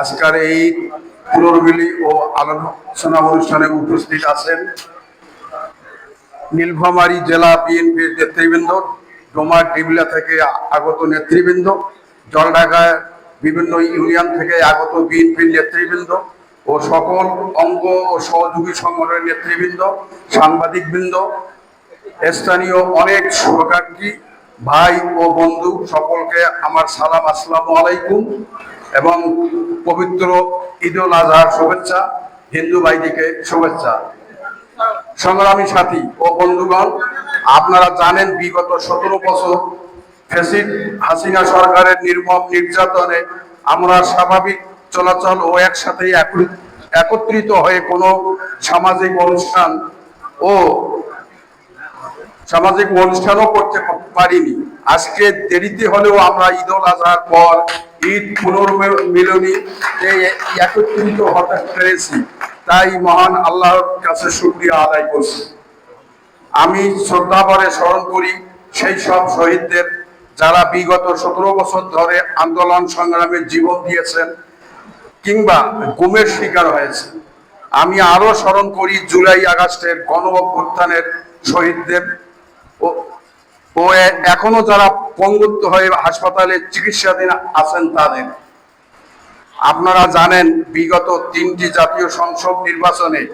আজকের এই পুনর্মিলি ও আলোচনা অনুষ্ঠানে উপস্থিত আছেন নীলফামারী জেলা বিএনপির নেতৃবৃন্দ ডোমার ডিবলা থেকে আগত নেতৃবৃন্দ জলঢাকায় বিভিন্ন ইউনিয়ন থেকে আগত বিএনপির নেতৃবৃন্দ ও সকল অঙ্গ ও সহযোগী সংগঠনের নেতৃবৃন্দ, সাংবাদিকবৃন্দ, স্থানীয় অনেক শুভাকাঙ্ক্ষী ভাই ও বন্ধু, সকলকে আমার সালাম, আসসালামু আলাইকুম। এবং পবিত্র ঈদ উল আজহার শুভেচ্ছা, হিন্দু ভাইদিকে শুভেচ্ছা। সংগ্রামী সাথী ও বন্ধুগণ, আপনারা জানেন বিগত সতেরো বছর ফেসিড হাসিনা সরকারের নির্মম নির্যাতনে আমরা স্বাভাবিক চলাচল ও একসাথে একত্রিত হয়ে কোনো সামাজিক অনুষ্ঠান ও সামাজিক অনুষ্ঠানও করতে পারিনি। আজকে দেরিতে হলেও আমরা ঈদ আজহার পর ঈদ পুনর্মিলনী একত্রিত হতে পেরেছি। তাই মহান আল্লাহর কাছে শুক্রিয়া আদায় করছি। আমি শ্রদ্ধা ভরে স্মরণ করি সেই সব শহীদদের যারা বিগত সতেরো বছর ধরে আন্দোলন সংগ্রামে জীবন দিয়েছেন কিংবা গুমের শিকার হয়েছে। আমি আরও স্মরণ করি জুলাই আগস্টের গণ অভ্যুত্থানের শহীদদের ও- এখনও যারা পঙ্গুত্ব হয়ে হাসপাতালে চিকিৎসাধীন আছেন তাদের, আপনারা জানেন বিগত তিনটি জাতীয় সংসদ নির্বাচনে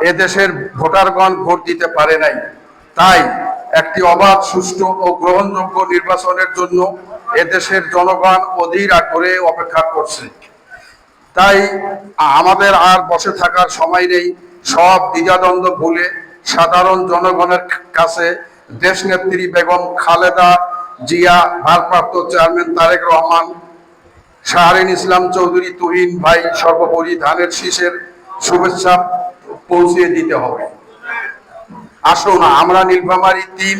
এদেশের ভোটারগণ ভোট দিতে পারে নাই। তাই একটি অবাধ, সুষ্ঠু ও গ্রহণযোগ্য নির্বাচনের জন্য এদেশের জনগণ অধীর আগ্রহে অপেক্ষা করছে। তাই আমাদের আর বসে থাকার সময় নেই। সব দ্বিধাদ্বন্দ্ব ভুলে সাধারণ জনগণের কাছে দেশনেত্রী বেগম খালেদা জিয়া, ভারপ্রাপ্ত চেয়ারম্যান তারেক রহমান, শাহরিন ইসলাম চৌধুরী তুহিন ভাই, সর্বোপরি ধানের শীষের শুভেচ্ছা পৌঁছে দিতে হবে। আসুন, আমরা নীলফামারী তিন,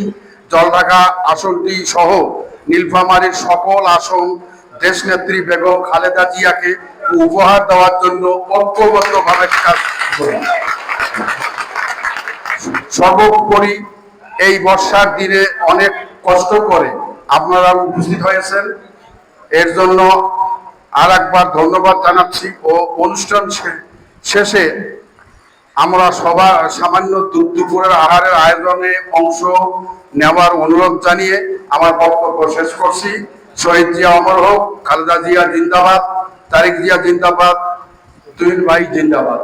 জলঢাকা আসনটি সহ নীলফামারীর সকল আসন দেশনেত্রী বেগম খালেদা জিয়াকে উপহার দেওয়ার জন্য ঐক্যবদ্ধভাবে কাজ করি। সর্বোপরি এই বর্ষার দিনে অনেক কষ্ট করে আপনারা উপস্থিত হয়েছেন। এর জন্য আর একবার ধন্যবাদ জানাচ্ছি ও অনুষ্ঠান শেষে আমরা সবার সামান্য দুপুরের আহারের আয়োজনে অংশ নেওয়ার অনুরোধ জানিয়ে আমার বক্তব্য শেষ করছি। শহীদ জিয়া অমর হোক, খালেদা জিয়া জিন্দাবাদ, তারিক জিয়া জিন্দাবাদ, তুহিন ভাই জিন্দাবাদ।